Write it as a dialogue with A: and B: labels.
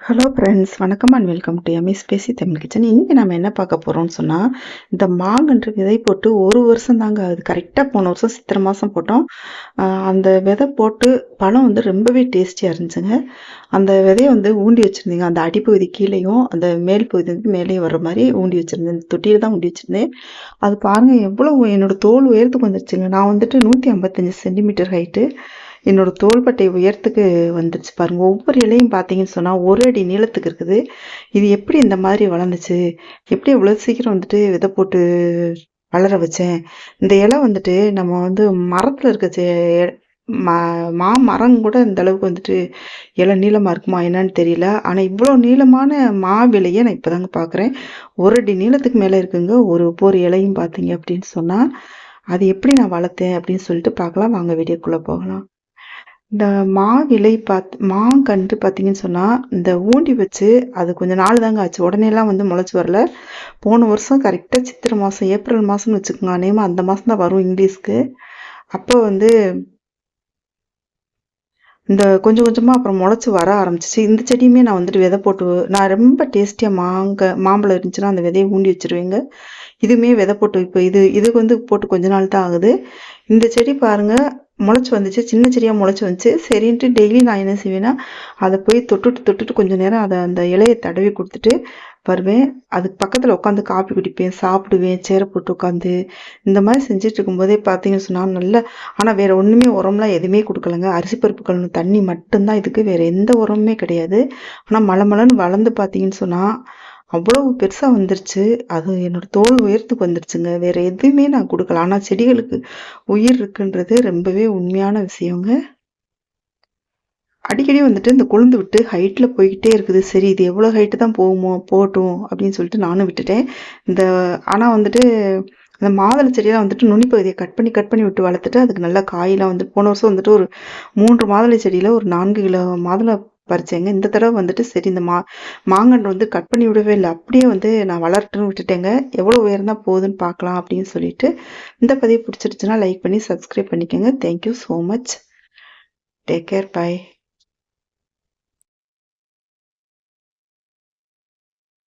A: Hello friends வணக்கம் and welcome to எம்இஸ் பேசி தமிழ் கிச்சன் இன்றைக்கி நம்ம என்ன பார்க்க போகிறோம்னு சொன்னால் இந்த மாங்கன்று விதை போட்டு ஒரு வருஷம் தாங்க அது கரெக்டாக போன வருஷம் சித்திரை மாதம் போட்டோம். அந்த விதை போட்டு பழம் வந்து ரொம்பவே டேஸ்டியாக இருந்துச்சுங்க. அந்த விதையை வந்து ஊண்டி வச்சுருந்தீங்க. அந்த அடிப்பகுதி கீழேயும் அந்த மேல் பகுதி வந்து மேலேயும் வர்ற மாதிரி ஊண்டி வச்சுருந்தேன். இந்த தொட்டியில் தான் ஊண்டி வச்சுருந்தேன். அது பாருங்கள் எவ்வளோ என்னோடய தோல் உயரத்துக்கு வந்துருச்சுங்க. நான் வந்துட்டு நூற்றி ஐம்பத்தஞ்சு சென்டிமீட்டர் ஹைட்டு என்னோட தோள்பட்டை உயரத்துக்கு வந்துருச்சு பாருங்கள் ஒவ்வொரு இலையும் பார்த்தீங்கன்னு சொன்னால் ஒரு அடி நீளத்துக்கு இருக்குது. இது எப்படி இந்த மாதிரி வளர்ந்துச்சு? எப்படி இவ்வளோ சீக்கிரம் வந்துட்டு விதை போட்டு வளர வச்சேன்? இந்த இலை வந்துட்டு நம்ம வந்து மரத்தில் இருக்க செ- மா மரம் கூட இந்த அளவுக்கு வந்துட்டு இலை நீளமாக இருக்குமா என்னன்னு தெரியல. ஆனால் இவ்வளோ நீளமான மா விலையை நான் இப்போ தாங்க பார்க்குறேன் ஒரு அடி நீளத்துக்கு மேலே இருக்குங்க. ஒரு ஒவ்வொரு இலையும் பார்த்தீங்க அப்படின்னு சொன்னால் அது எப்படி நான் வளர்த்தேன் அப்படின்னு சொல்லிட்டு பார்க்கலாம் வாங்க வீடியோக்குள்ளே போகலாம். இந்த மா விலை பார்த்து மாங்கன்று பார்த்தீங்கன்னு சொன்னால் இந்த ஊண்டி வச்சு அது கொஞ்சம் நாள் தாங்க ஆச்சு. உடனேலாம் வந்து முளைச்சி வரல. போன வருஷம் கரெக்டாக சித்திரை மாதம் ஏப்ரல் மாதம்னு வச்சுக்கோங்க. அநேகமாக அந்த மாதம் தான் வரும் இங்கிலீஷ்க்கு. அப்போ வந்து இந்த கொஞ்சம் கொஞ்சமாக அப்புறம் முளைச்சி வர ஆரம்பிச்சிச்சு. இந்த செடியுமே நான் வந்துட்டு விதை போட்டு நான் ரொம்ப டேஸ்டியாக மாங்க மாம்பழம் இருந்துச்சுன்னா அந்த விதையை ஊண்டி வச்சிருவேங்க. இதுவுமே விதை போட்டு இப்போ இது இதுக்கு வந்து போட்டு கொஞ்ச நாள் தான் ஆகுது. இந்த செடி பாருங்கள் முளைச்சி வந்துச்சு சின்ன செடியாக முளைச்சி வந்துச்சு. சரின்ட்டு டெய்லி நான் என்ன செய்வேன்னா அதை போய் தொட்டுட்டு தொட்டுட்டு கொஞ்ச நேரம் அதை அந்த இலையை தடவி கொடுத்துட்டு வருவேன். அதுக்கு பக்கத்தில் உட்காந்து காப்பி குடிப்பேன் சாப்பிடுவேன் சேரை போட்டு உட்காந்து. இந்த மாதிரி செஞ்சுட்டு இருக்கும்போதே பார்த்தீங்கன்னு சொன்னால் நல்ல ஆனால் வேறு ஒன்றுமே உரம்லாம் எதுவுமே கொடுக்கலங்க. அரிசி பருப்பு கழுவு தண்ணி மட்டும்தான் இதுக்கு வேற எந்த உரமுமே கிடையாது. ஆனால் மலை மலைன்னு வளர்ந்து பார்த்தீங்கன்னு சொன்னால் அவ்வளவு பெருசாக வந்துருச்சு. அது என்னோட தோல் உயரத்துக்கு வந்துருச்சுங்க. வேற எதுவுமே நான் கொடுக்கல. ஆனால் செடிகளுக்கு உயிர் இருக்குன்றது ரொம்பவே உண்மையான விஷயங்க. அடிக்கடி வந்துட்டு இந்த கொழுந்து விட்டு ஹைட்டில் போய்கிட்டே இருக்குது. சரி இது எவ்வளோ ஹைட்டு தான் போகுமோ போகட்டும் அப்படின்னு சொல்லிட்டு நானும் விட்டுட்டேன். இந்த ஆனால் வந்துட்டு இந்த மாதுளை செடியெல்லாம் வந்துட்டு நுனிப்பகுதியை கட் பண்ணி கட் பண்ணி விட்டு வளர்த்துட்டு அதுக்கு நல்லா காயெல்லாம் வந்துட்டு போன வருஷம் வந்துட்டு ஒரு மூன்று மாதுளை செடியில் ஒரு நான்கு கிலோ மாதுளை பறிச்சேங்க. இந்த தடவை வந்துட்டு சரி இந்த மா மாங்கன்று வந்து கட் பண்ணி விடவே இல்லை. அப்படியே வந்து நான் வளரட்டுன்னு விட்டுட்டேங்க. எவ்வளோ உயர்ந்தால் போகுதுன்னு பார்க்கலாம் அப்படின்னு சொல்லிட்டு இந்த பதிவு பிடிச்சிருச்சுன்னா லைக் பண்ணி சப்ஸ்கிரைப் பண்ணிக்கோங்க. Thank you so much take care bye